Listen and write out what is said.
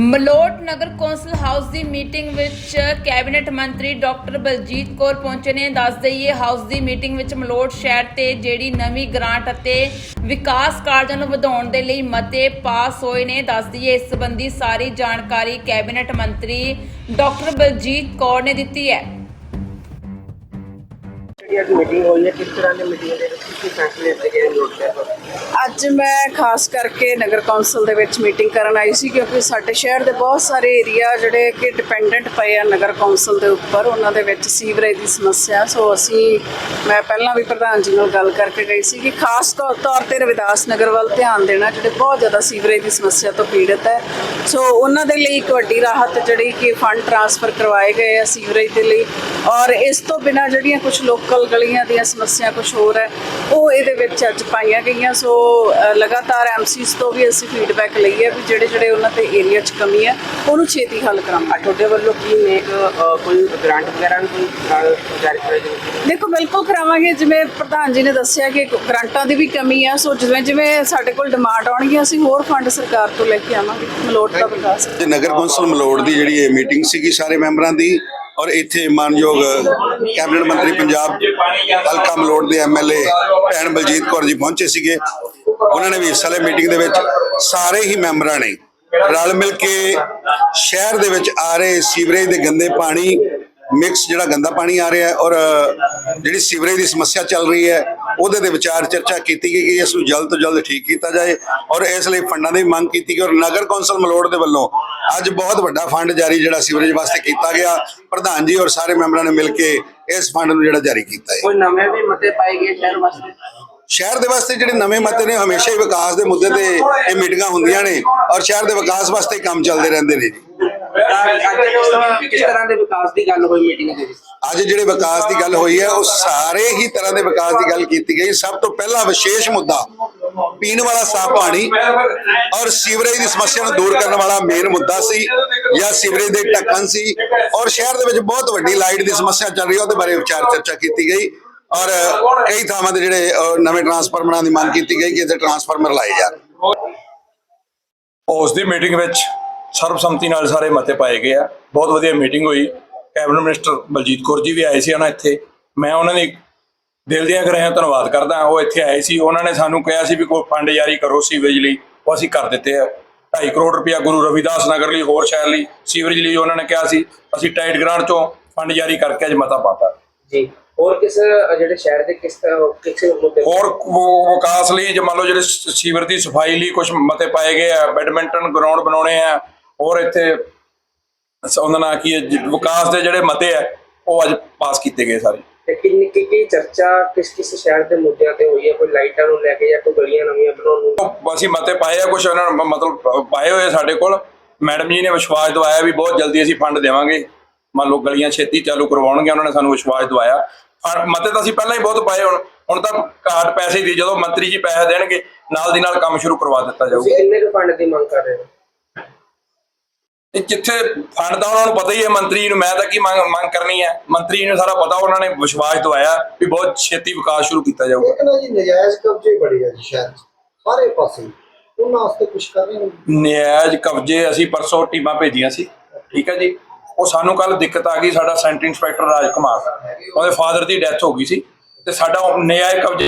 ਮਲੋਟ ਨਗਰ council house ਦੀ meeting ਵਿੱਚ ਕੈਬਨਿਟ ਮੰਤਰੀ ਡਾਕਟਰ ਬਲਜੀਤ ਕੌਰ ਪਹੁੰਚੇ ਨੇ। ਦੱਸ ਦਈਏ, ਹਾਊਸ ਦੀ ਮੀਟਿੰਗ ਵਿੱਚ ਮਲੋਟ ਸ਼ਹਿਰ ਤੇ ਜਿਹੜੀ ਨਵੀਂ ਗ੍ਰਾਂਟ ਅਤੇ ਵਿਕਾਸ ਕਾਰਜਾਂ ਨੂੰ ਵਧਾਉਣ ਦੇ ਲਈ ਮਤੇ ਪਾਸ ਹੋਏ ਨੇ। ਦੱਸ ਦਈਏ, ਇਸ ਸੰਬੰਧੀ ਸਾਰੀ ਜਾਣਕਾਰੀ ਕੈਬਨਿਟ ਮੰਤਰੀ ਡਾਕਟਰ ਬਲਜੀਤ ਕੌਰ ਨੇ ਦਿੱਤੀ ਹੈ। ਜਿਹੜੀ ਅੱਜ ਮੀਟਿੰਗ ਹੋਈ ਹੈ, ਕਿਸ ਤਰ੍ਹਾਂ ਦੀ ਮੀਟਿੰਗ ਦੇ ਵਿੱਚ ਕੀ ਫੈਸਲੇ ਲਿੱਤੇ ਗਏ ਲੋਕ ਅੱਜ ਮੈਂ ਖਾਸ ਕਰਕੇ ਨਗਰ ਕੌਂਸਲ ਦੇ ਵਿੱਚ ਮੀਟਿੰਗ ਕਰਨ ਆਈ ਸੀ ਕਿਉਂਕਿ ਸਾਡੇ ਸ਼ਹਿਰ ਦੇ ਬਹੁਤ ਸਾਰੇ ਏਰੀਆ ਜਿਹੜੇ ਕਿ ਡਿਪੈਂਡੈਂਟ ਪਏ ਆ ਨਗਰ ਕੌਂਸਲ ਦੇ ਉੱਪਰ, ਉਹਨਾਂ ਦੇ ਵਿੱਚ ਸੀਵਰੇਜ ਦੀ ਸਮੱਸਿਆ। ਸੋ ਅਸੀਂ, ਮੈਂ ਪਹਿਲਾਂ ਵੀ ਪ੍ਰਧਾਨ ਜੀ ਨਾਲ ਗੱਲ ਕਰਕੇ ਗਈ ਸੀ ਕਿ ਖਾਸ ਤੌਰ ਤੌਰ ਤੇ ਰਵਿਦਾਸ ਨਗਰ ਵੱਲ ਧਿਆਨ ਦੇਣਾ ਜਿਹੜੇ ਬਹੁਤ ਜ਼ਿਆਦਾ ਸੀਵਰੇਜ ਦੀ ਸਮੱਸਿਆ ਤੋਂ ਪੀੜਤ ਹੈ। ਸੋ ਉਹਨਾਂ ਦੇ ਲਈ ਇੱਕ ਵੱਡੀ ਰਾਹਤ ਜਿਹੜੀ ਕਿ ਫੰਡ ਟ੍ਰਾਂਸਫਰ ਕਰਵਾਏ ਗਏ ਆ ਸੀਵਰੇਜ ਦੇ ਲਈ। ਔਰ ਇਸ ਤੋਂ ਬਿਨਾ ਜਿਹੜੀਆਂ ਕੁਝ ਲੋਕਲ ਗਲੀਆਂ ਦੀਆਂ ਸਮੱਸਿਆ ਕੁਝ ਹੋਰ ਹੈ ਉਹ ਇਹਦੇ ਵਿੱਚ ਅੱਜ ਪਾਈਆਂ ਗਈਆਂ। ਸੋ ਲਗਾਤਾਰ ਐਮਸੀਸ ਤੋਂ ਵੀ ਅਸੀਂ ਫੀਡਬੈਕ ਲਈ ਹੈ ਵੀ ਜਿਹੜੇ ਜਿਹੜੇ ਉਹਨਾਂ ਤੇ ਏਰੀਆ 'ਚ ਕਮੀ ਹੈ ਉਹਨੂੰ ਛੇਤੀ ਹੱਲ ਕਰਾਂਗੇ। ਤੁਹਾਡੇ ਵੱਲੋਂ ਕੀ ਮੇਕ ਕੋਈ ਗ੍ਰਾਂਟ ਵਗੈਰਾ ਵੀ ਕੋਈ ਨਾਲ ਜਾਰੀ ਕਰਾਈ ਦੇਖੋ ਬਿਲਕੁਲ ਕਰਾਵਾਂਗੇ। ਜਿਵੇਂ ਪ੍ਰਧਾਨ ਜੀ ਨੇ ਦੱਸਿਆ ਕਿ ਗ੍ਰਾਂਟਾਂ ਦੀ ਵੀ ਕਮੀ ਹੈ ਸੋ ਜਿਵੇਂ ਜਿਵੇਂ ਸਾਡੇ ਕੋਲ ਡਿਮਾਂਡ ਆਉਣਗੀਆਂ ਅਸੀਂ ਹੋਰ ਫੰਡ ਸਰਕਾਰ ਤੋਂ ਲੈ ਕੇ ਆਵਾਂਗੇ ਮਲੋਟ ਦਾ ਵਿਕਾਸ। ਤੇ ਨਗਰ ਕੌਂਸਲ ਮਲੋੜ ਦੀ ਜਿਹੜੀ ਇਹ ਮੀਟਿੰਗ ਸੀਗੀ ਸਾਰੇ ਮੈਂਬਰਾਂ ਦੀ ਔਰ ਇੱਥੇ ਮਾਨਯੋਗ ਕੈਬਨਿਟ ਮੰਤਰੀ ਪੰਜਾਬ ਹਲਕਾ ਮਲੋਟ ਦੇ ਐਮਐਲਏ ਭੈਣ ਬਲਜੀਤ ਕੌਰ ਜੀ ਪਹੁੰਚੇ ਸੀਗੇ। ਉਹਨਾਂ ਨੇ ਵੀ ਹਿੱਸਾ ਲਿਆ ਮੀਟਿੰਗ ਦੇ ਵਿੱਚ ਸਾਰੇ ਹੀ ਮੈਂਬਰਾਂ ਨੇ ਰਲ ਮਿਲ ਕੇ ਸ਼ਹਿਰ ਦੇ ਵਿੱਚ ਆ ਰਹੇ ਸੀਵਰੇਜ ਦੇ ਗੰਦੇ ਪਾਣੀ ਮਿਕਸ ਜਿਹੜਾ ਗੰਦਾ ਪਾਣੀ ਆ ਰਿਹਾ ਹੈ ਔਰ ਜਿਹੜੀ ਸੀਵਰੇਜ ਦੀ ਸਮੱਸਿਆ ਚੱਲ ਰਹੀ ਹੈ, ਉਹਦੇ ਤੇ ਵਿਚਾਰ ਚਰਚਾ ਕੀਤੀ ਗਈ ਕਿ ਇਸ ਨੂੰ ਜਲਦ ਤੋਂ ਜਲਦ ਠੀਕ ਕੀਤਾ ਜਾਏ ਔਰ ਇਸ ਲਈ ਫੰਡਾਂ ਦੀ ਮੰਗ ਕੀਤੀ ਗਈ ਔਰ ਨਗਰ ਕੌਂਸਲ ਮਲੋੜ ਦੇ ਵੱਲੋਂ ਅੱਜ ਬਹੁਤ ਵੱਡਾ ਫੰਡ ਜਾਰੀ ਜਿਹੜਾ ਸੀਵਰੇਜ ਵਾਸਤੇ ਕੀਤਾ ਗਿਆ। ਪ੍ਰਧਾਨ ਜੀ ਔਰ ਸਾਰੇ ਮੈਂਬਰਾਂ ਨੇ ਮਿਲ ਕੇ ਇਸ ਫੰਡ ਨੂੰ ਜਿਹੜਾ ਜਾਰੀ ਕੀਤਾ ਹੈ। ਕੋਈ ਨਵੇਂ ਵੀ ਮਤੇ ਪਾਏ ਗਏ ਸ਼ਹਿਰ ਵਾਸਤੇ? ਸ਼ਹਿਰ ਦੇ ਵਾਸਤੇ ਜਿਹੜੇ ਨਵੇਂ ਮਤੇ ਨੇ ਹਮੇਸ਼ਾ ਹੀ ਵਿਕਾਸ ਦੇ ਮੁੱਦੇ ਤੇ ਇਹ ਮੀਟਿੰਗਾਂ ਹੁੰਦੀਆਂ ਨੇ ਔਰ ਸ਼ਹਿਰ ਦੇ ਵਿਕਾਸ ਵਾਸਤੇ ਕੰਮ ਚੱਲਦੇ ਰਹਿੰਦੇ ਨੇ। ਜੀ ਅੱਜ ਕਿਸ ਤਰ੍ਹਾਂ ਕਿਸ ਤਰ੍ਹਾਂ ਦੇ ਵਿਕਾਸ ਦੀ ਗੱਲ ਹੋਈ ਮੀਟਿੰਗ ਦੇ ਵਿੱਚ? ਅੱਜ ਜਿਹੜੇ ਵਿਕਾਸ ਦੀ ਗੱਲ ਹੋਈ ਹੈ ਉਹ ਸਾਰੇ ਹੀ ਤਰ੍ਹਾਂ ਦੇ ਵਿਕਾਸ ਦੀ ਗੱਲ ਕੀਤੀ ਗਈ। ਸਭ ਤੋਂ ਪਹਿਲਾ ਵਿਸ਼ੇਸ਼ ਮੁੱਦਾ ਪੀਣ ਵਾਲਾ ਸਾਫ਼ ਪਾਣੀ ਔਰ ਸੀਵਰੇਜ ਦੀ ਸਮੱਸਿਆ ਨੂੰ ਦੂਰ ਕਰਨ ਵਾਲਾ ਮੇਨ ਮੁੱਦਾ ਸੀ, ਜਾਂ ਸੀਵਰੇਜ ਦੇ ਢੱਕਣ ਸੀ ਔਰ ਸ਼ਹਿਰ ਦੇ ਵਿੱਚ ਬਹੁਤ ਵੱਡੀ ਲਾਈਟ ਦੀ ਸਮੱਸਿਆ ਚੱਲ ਰਹੀ ਹੈ ਉਹਦੇ ਬਾਰੇ ਵਿਚਾਰ ਚਰਚਾ ਕੀਤੀ ਗਈ ਔਰ ਕਈ ਥਾਵਾਂ ਤੇ ਜਿਹੜੇ ਨਵੇਂ ਟਰਾਂਸਫਾਰਮਰਾਂ ਦੀ ਮੰਗ ਕੀਤੀ ਗਈ ਕਿ ਇੱਥੇ ਟਰਾਂਸਫਾਰਮਰ ਲਾਏ ਜਾਣ। ਉਸ ਦੀ ਮੀਟਿੰਗ ਵਿੱਚ ਸਰਬਸੰਮਤੀ ਨਾਲ ਸਾਰੇ ਮਤੇ ਪਾਏ ਗਏ ਆ। ਬਹੁਤ ਵਧੀਆ ਮੀਟਿੰਗ ਹੋਈ। ਕੈਬਨਿਟ ਮਿਨਿਸਟਰ ਬਲਜੀਤ ਕੌਰ ਜੀ ਵੀ ਆਏ ਸੀ ਉਹਨਾਂ ਇੱਥੇ। ਮੈਂ ਉਹਨਾਂ ਦੀ ਦਿਲ ਦੀਆਂ ਗ੍ਰਹਿਆਂ ਧੰਨਵਾਦ ਕਰਦਾ ਉਹ ਇੱਥੇ ਆਏ ਸੀ। ਉਹਨਾਂ ਨੇ ਸਾਨੂੰ ਕਿਹਾ ਸੀ ਵੀ ਕੋਈ ਫੰਡ ਜਾਰੀ ਕਰੋ ਸੀਵਰੇਜ ਲਈ। ਉਹ ਅਸੀਂ ਕਰ ਦਿੱਤੇ ਆ। 2.5 ਕਰੋੜ ਰੁਪਇਆ ਗੁਰੂ ਰਵਿਦਾਸ ਨਗਰ ਲਈ ਹੋਰ ਸ਼ਹਿਰ ਲਈ ਸੀਵਰੇਜ ਲਈ ਉਹਨਾਂ ਨੇ ਕਿਹਾ ਸੀ। ਅਸੀਂ ਟਾਈਟ ਗ੍ਰਾਂਟ ਚੋਂ ਫੰਡ ਜਾਰੀ ਕਰਕੇ ਅੱਜ ਮਤਾ ਪਾਤਾ। ਜੀ। ਹੋਰ ਕਿਸ ਜਿਹੜੇ ਸ਼ਹਿਰ ਦੇ ਕਿਸ ਕਿਸ ਮੁੱਦੇ? ਹੋਰ ਵਿਕਾਸ ਲਈ ਜੇ ਮੰਨ ਲਓ ਜਿਹੜੇ ਸੀਵਰ ਦੀ ਸਫ਼ਾਈ ਲਈ ਕੁਝ ਮਤੇ ਪਾਏ ਗਏ ਆ ਬੈਡਮਿੰਟਨ ਗਰਾਊਂਡ ਬਣਾਉਣੇ ਆ ਹੋਰ ਇੱਥੇ ਸ- ਉਹਦਾ ਨਾਂ ਕੀ ਵਿਕਾਸ ਦੇ ਜਿਹੜੇ ਮਤੇ ਆ ਉਹ ਅੱਜ ਪਾਸ ਕੀਤੇ ਗਏ ਸਾਰੇ। ਤੇ ਕਿੰਨੀ ਕੀ ਕੀ ਚਰਚਾ ਕਿਸ ਕਿਸ ਸ਼ਹਿਰ ਦੇ ਮੁੱਦਿਆਂ ਤੇ ਹੋਈ ਹੈ? ਕੋਈ ਲਾਈਟਾਂ ਨੂੰ ਲੈ ਕੇ ਜਾਂ ਕੋਈ ਗਲੀਆਂ ਨਵੀਆਂ ਬਣਾਉਣ ਨੂੰ? ਅਸੀਂ ਮਤੇ ਪਾਏ ਆ ਕੁਝ ਉਹਨਾਂ ਨੇ ਮਤਲਬ ਪਾਏ ਹੋਏ ਸਾਡੇ ਕੋਲ। ਮੈਡਮ ਜੀ ਨੇ ਵਿਸ਼ਵਾਸ ਦਵਾਇਆ ਵੀ ਬਹੁਤ ਜਲਦੀ ਅਸੀਂ ਫੰਡ ਦੇਵਾਂਗੇ। ਮੰਨ ਲਓ ਗਲੀਆਂ ਛੇਤੀ ਚਾਲੂ ਕਰਵਾਉਣਗੇ ਉਹਨਾਂ ਨੇ ਸਾਨੂੰ ਵਿਸ਼ਵਾਸ ਦਵਾਇਆ। ਮਤੇ ਤਾਂ ਅਸੀਂ ਪਹਿਲਾਂ ਹੀ ਬਹੁਤ ਪਾਏ ਹੁਣ। ਹੁਣ ਤਾਂ ਕਾਰਡ ਪੈਸੇ ਦੀ ਜਦੋਂ ਮੰਤਰੀ ਜੀ ਪੈਸੇ ਦੇਣਗੇ ਨਾਲ ਦੀ ਨਾਲ ਕੰਮ ਸ਼ੁਰੂ ਕਰਵਾ ਦਿੱਤਾ ਜਾਊਗਾ। ਕਿੰਨੇ ਕੁ ਫੰਡ ਦੀ ਮੰਗ ਕਰ ਰਹੇ ਹੋ? ਇਹ ਜਿੱਥੇ ਫੰਡ ਦਾ ਉਹਨਾਂ ਨੂੰ ਪਤਾ ਹੀ ਹੈ ਮੰਤਰੀ ਨੂੰ ਮੈਂ ਤਾਂ ਕੀ ਮੰਗ ਮੰਗ ਕਰਨੀ ਹੈ? ਮੰਤਰੀ ਨੂੰ ਸਾਰਾ ਪਤਾ ਉਹਨਾਂ ਨੇ ਵਿਸ਼ਵਾਸ ਦਵਾਇਆ ਵੀ ਬਹੁਤ ਛੇਤੀ ਵਿਕਾਸ ਸ਼ੁਰੂ ਕੀਤਾ ਜਾਊਗਾ। ਇੱਕ ਨਾ ਜੀ ਨਜਾਇਜ਼ ਕਬਜ਼ੇ ਬੜੇ ਆ ਜੀ ਸ਼ਹਿਰ 'ਚ ਸਾਰੇ ਪਾਸੇ। ਉਹਨਾਂ ਵਾਸਤੇ ਕੁਝ ਕਰ ਰਹੇ ਹੋ ਕਬਜ਼ੇ ਅਸੀਂ ਪਰਸੋਂ ਟੀਮਾਂ ਭੇਜੀਆਂ ਸੀ ਠੀਕ ਹੈ ਜੀ। ਉਹ ਸਾਨੂੰ ਕੱਲ ਦਿੱਕਤ ਆ ਗਈ ਸਾਡਾ ਸੈਂਟਰ ਇੰਸਪੈਕਟਰ ਰਾਜ ਕੁਮਾਰ ਉਹਦੇ ਫਾਦਰ ਦੀ ਡੈਥ ਹੋ ਗਈ ਸੀ। ਤੇ ਸਾਡਾ ਨਿਆਜ ਕਬਜ਼ੇ